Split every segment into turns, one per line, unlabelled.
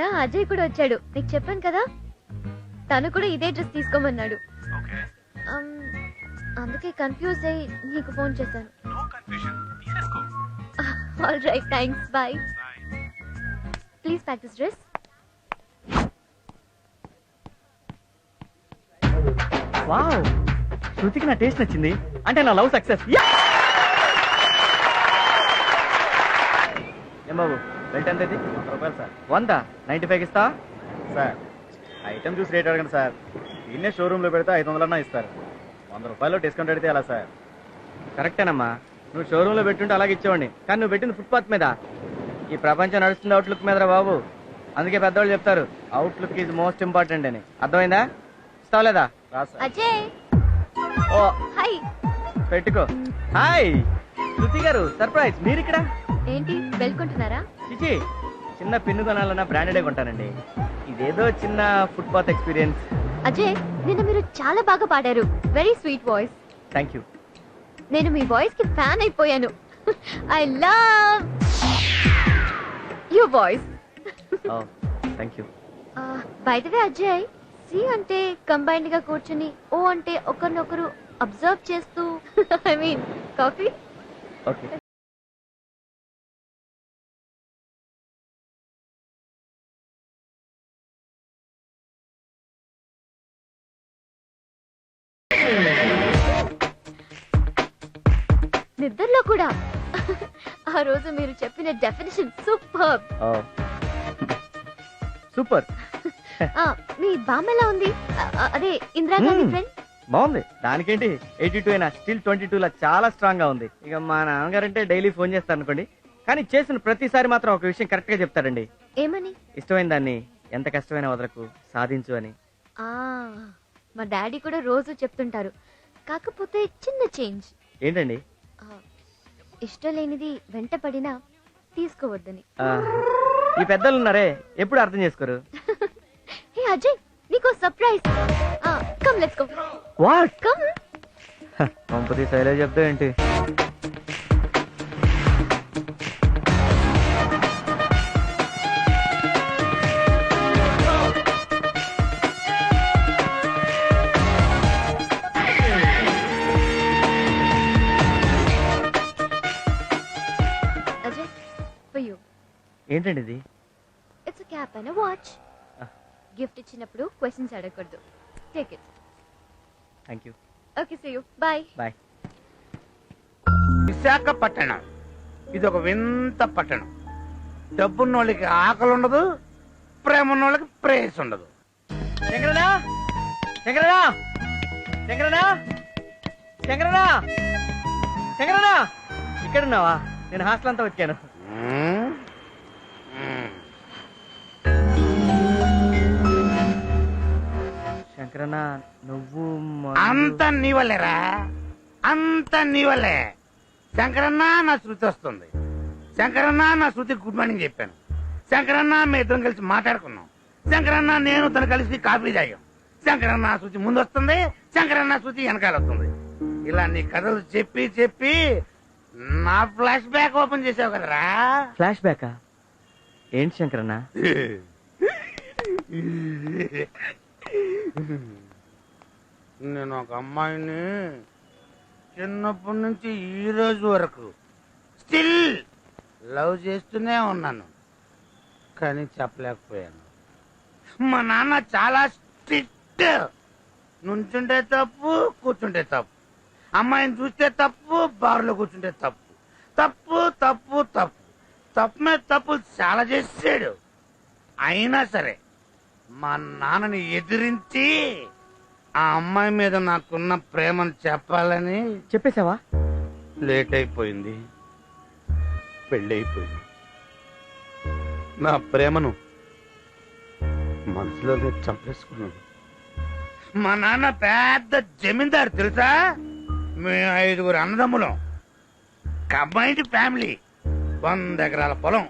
ఇక్కడ అజయ్ కూడా వచ్చాడు. నీకు చెప్పాను కదా? తను కూడా ఇదే డ్రెస్ తీసుకోమన్నాడు. Um, అందుకే కన్ఫ్యూజ్ అయ్యి నీకు ఫోన్ చేశాను. All right thanks bye please pack this dress
wow శృతికి నా టేస్ట్ నచ్చింది. అంటే నా లవ్ సక్సెస్ ఏం బాబు? బెల్ట్ ఎంత ఇది వంద రూపాయలు సార్. వంద? నైన్టీ ఫైవ్ ఇస్తా సార్ ఐటమ్ చూసి రేట్ అడగండి సార్. దీన్నే షోరూంలో పెడితే ఐదు వందలన్నా ఇస్తారు. వంద రూపాయలు డిస్కౌంట్ అడిగితే ఎలా సార్? కరెక్టేనమ్మా. నువ్వు షోరూంలో పెట్టుంటే అలాగే ఇచ్చేవాడిని. కానీ నువ్వు పెట్టింది ఫుట్పాత్ మీద. ఈ ప్రపంచం నడుస్తుంది అవుట్లుక్ మీదరా బాబు. అందుకే పెద్దవాళ్ళు చెప్తారు అవుట్లుక్ ఈజ్ మోస్ట్ ఇంపార్టెంట్ అని. అర్థమైందా? ఇస్తావు లేదా? రా సార్.
అజయ్.
ఓ.
హాయ్
పెట్టుకో. హాయ్ శృతి గారు సర్ప్రైజ్ మీరు ఇక్కడ
ఏంటి వెళ్ళుకుంటున్నారా
చిచి చిన్న పిన్ను కొనాలన్నా బ్రాండెడే కొంటానండి. ఇదేదో చిన్న ఫుట్పాత్ ఎక్స్పీరియన్స్
అజయ్ నిన్న మీరు చాలా బాగా పాడారు. Very sweet voice
thank you
నేను మీ వాయిస్కి ఫ్యాన్ అయిపోయాను. I love your voice
thank you
బయటవే Ajay సి అంటే కంబైన్డ్గా కూర్చుని ఓ అంటే ఒకరినొకరు అబ్జర్వ్ చేస్తూ ఐ మీన్ కాఫీ
ఓకే
నిద్రలో కూడా. ఆ రోజు మీరు చెప్పిన డెఫినేషన్ సూపర్
సూపర్
మీ బామ్మ ఎలా ఉంది? అదే ఇందిరాగాంధీ. ఫ్రెండ్
బాగుంది. దానికేంటి ఎయిటీ టూ అయినా స్టిల్ ట్వంటీ టూ లా చాలా స్ట్రాంగ్గా ఉంది. ఇక మా నాన్నగారంటే డైలీ ఫోన్ చేస్తారు అనుకోండి. కానీ చేసిన ప్రతిసారి మాత్రం ఒక విషయం కరెక్ట్గా చెప్తాడండి
ఏమని?
ఇష్టమైన దాన్ని ఎంత కష్టమైన వదలకు సాధించు అని.
ఆ మా డాడీ కూడా రోజు చెప్తుంటారు. కాకపోతే చిన్న చేంజ్
ఏంటండి?
ఇష్టం లేనిది వెంట పడినా తీసుకోవద్దని.
ఆ, ఈ పెద్దలు ఉన్నారే ఎప్పుడు అర్థం చేసుకోరు?
హే అజయ్ నీకో surprise. Come let's go
what?
Come.
పంపతి Shailaja చెప్తా ఏంటి ఏంటండి ఇది?
It's cap and watch. Gift ఇచ్చినప్పుడు క్వశ్చన్స్ అడగకూడదు. Take it
thank you
okay see you bye
bye
Visakhapatnam. ఇది ఒక వింత పట్టణం. డబ్బున్నోళ్ళకి ఆకలి ఉండదు ప్రేమ ఉన్నోళ్ళకి ప్రేస్ ఉండదు
శంకరనా శంకరనా శంకరనా శంకరనా శంకరనా ఇక్కడ ఉన్నావా నేను హాస్టల్ అంతా వెతికాను. నువ్వు
అంత నీ వల్లేరా అంత నీ వల్లే శంకరన్న నా శృతి వస్తుంది. శంకరన్న నా శృతి గుడ్ మార్నింగ్ చెప్పాను. శంకరన్న మీ ఇద్దరం కలిసి మాట్లాడుకున్నాం. శంకరన్న నేను తను కలిసి కాఫీ తాగాం. శంకరన్న శృతి ముందు వస్తుంది శంకరన్న శృతి వెనకాల వస్తుంది. ఇలా నీ కథలు చెప్పి చెప్పి నా ఫ్లాష్ బ్యాక్ ఓపెన్ చేసావు కదరా?
ఫ్లాష్ బ్యాకా ఏంటి శంకరన్నా?
నేను ఒక అమ్మాయిని చిన్నప్పటి నుంచి ఈ రోజు వరకు స్టిల్ లవ్ చేస్తూనే ఉన్నాను. కానీ చెప్పలేకపోయాను. మా నాన్న చాలా స్ట్రిక్ట్. నుంచుంటే తప్పు కూర్చుంటే తప్పు. అమ్మాయిని చూస్తే తప్పు బార్లో కూర్చుంటే తప్పు. తప్పు తప్పు తప్పు. తప్పు మీద తప్పు చాలా చేసాడు. అయినా సరే మా నాన్నని ఎదిరించి ఆ అమ్మాయి మీద నాకున్న ప్రేమను చెప్పాలని
చెప్పేశావా?
లేట్ అయిపోయింది పెళ్ళైపోయింది. నా ప్రేమను మనసులోనే చంపేసుకున్నాను. మా నాన్న పెద్ద జమీందారు తెలుసా? మేము ఐదుగురు అన్నదమ్ములం. Combined family. వంద ఎకరాల పొలం.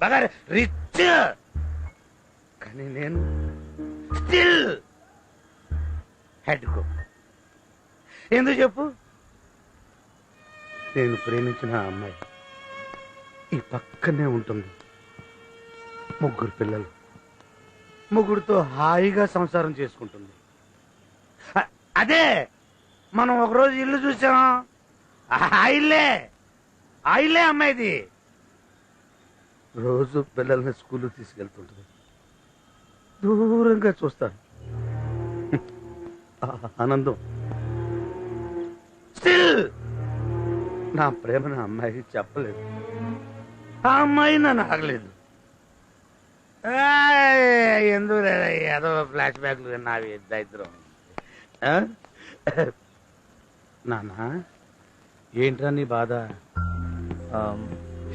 బాగా రిచ్. కానీ నేను స్టిల్ హెడ్ కో. ఎందుకు చెప్పు? నేను ప్రేమించిన అమ్మాయి ఈ పక్కనే ఉంటుంది. ముగ్గురు పిల్లలు. ముగ్గురితో హాయిగా సంసారం చేసుకుంటుంది. అదే మనం ఒకరోజు ఇల్లు చూసాం ఆ ఇల్లే. ఆ ఇల్లే అమ్మాయిది. రోజు పిల్లల్ని స్కూల్ తీసుకెళ్తుంటుంది. దూరంగా చూస్తాను ఆనందం. స్టిల్! నా ప్రేమ నా అమ్మాయికి చెప్పలేదు. ఆ అమ్మాయి నన్ను ఆగలేదు. ఎందుకు ఏదో ఫ్లాష్ బ్యాక్లు నావి దరిద్రం. నాన్న ఏంట్రా నీ బాధ?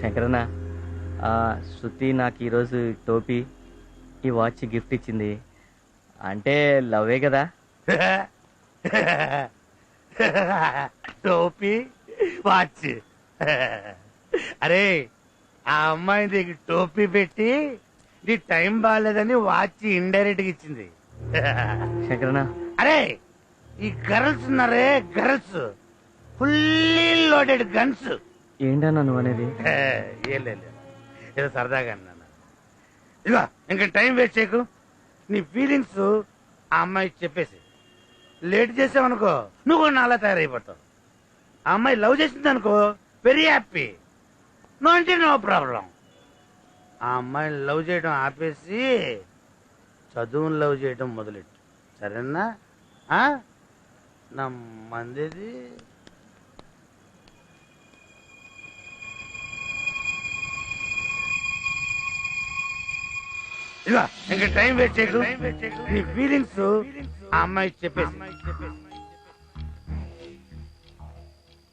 శంకరన్న శృతి నాకు ఈరోజు టోపీ ఈ వాచ్ గిఫ్ట్ ఇచ్చింది. అంటే లవ్వే కదా.
టోపీ వాచ్. అరే ఆ అమ్మాయి దగ్గర టోపీ పెట్టి నీ టైం బాగాలేదని వాచ్ ఇండైరెక్ట్గా ఇచ్చింది.
శంకరన్న.
అరే ఈ గర్ల్స్ ఉన్నారే గర్ల్స్. Fully loaded guns.
ఏంటన్నా నువ్వు అనేది?
ఏం లేదు ఏదో సరదాగా అన్నాను ఇదిగో ఇంకా టైం వేస్ట్ చేయకు. నీ ఫీలింగ్స్ ఆ అమ్మాయికి చెప్పేసి. లేట్ చేసావనుకో నువ్వు కూడా నాలా తయారైపోతావు. ఆ అమ్మాయి లవ్ చేసింది అనుకో వెరీ హ్యాపీ నో అంటే నో ప్రాబ్లం ఆ అమ్మాయిని లవ్ చేయడం ఆపేసి చదువుని లవ్ చేయడం మొదలెట్టు. సరేనా? నమ్మందిది. నా ఇదిగో ఇంకా టైం వేస్ట్ చేయకు. నీ ఫీలింగ్స్ ఆ అమ్మాయి చెప్పేసి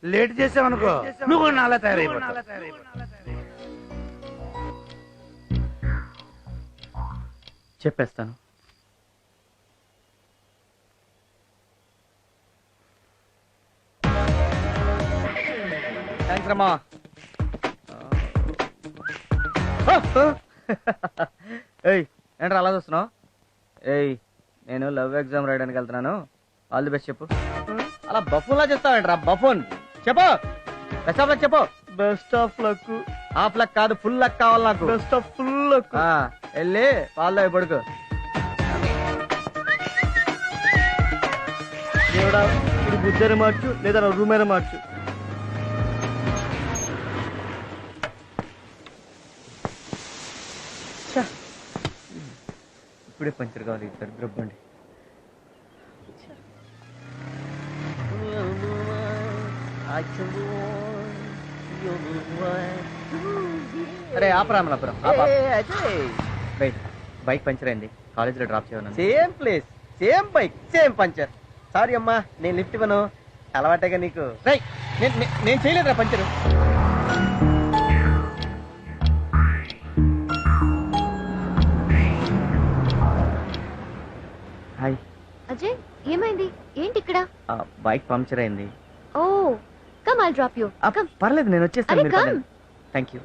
లేట్ చేసావనుకో నువ్వు కూడా నాలా తయారైపోతావు.
చెప్పేస్తాను. థ్యాంక్స్ రమ్మా ఏయ్ ఏంట్రా అలా చూస్తున్నావు? ఏయ్ నేను లవ్ ఎగ్జామ్ రాయడానికి వెళ్తున్నాను. ఆల్ ది బెస్ట్ చెప్పు. అలా బఫూన్లా చెప్తావేంట్రా బఫూన్? చెప్పు. బెస్ట్ ఆఫ్ లక్ చెప్పు. Best of luck half luck కాదు ఫుల్ లక్ కావాలి నాకు. బెస్ట్ ఆఫ్ ఫుల్ లక్ వెళ్ళి పాల్లో పడుకో. దేవుడా ఇది బుద్ధని మార్చు లేదా నా రూమైనా మార్చు? ఇప్పుడే పంచర్ కావాలి ఇద్దరు ద్రబ్బండి అరే ఆపరామలాపురం బైక్ బైక్ పంచర్ అయింది. కాలేజీలో డ్రాప్ చేయను
same place same bike same puncture. Sorry అమ్మా నేను లిఫ్ట్ ఇవ్వను. అలవాటేగా నీకు.
నేను నేను- నేను చేయలేదురా పంచరు. బైక్ పంక్చర్ అయింది.
ఓ come I drop you come
పర్లేదు నేను వచ్చేస్తాను
కమ్
థ్యాంక్ యూ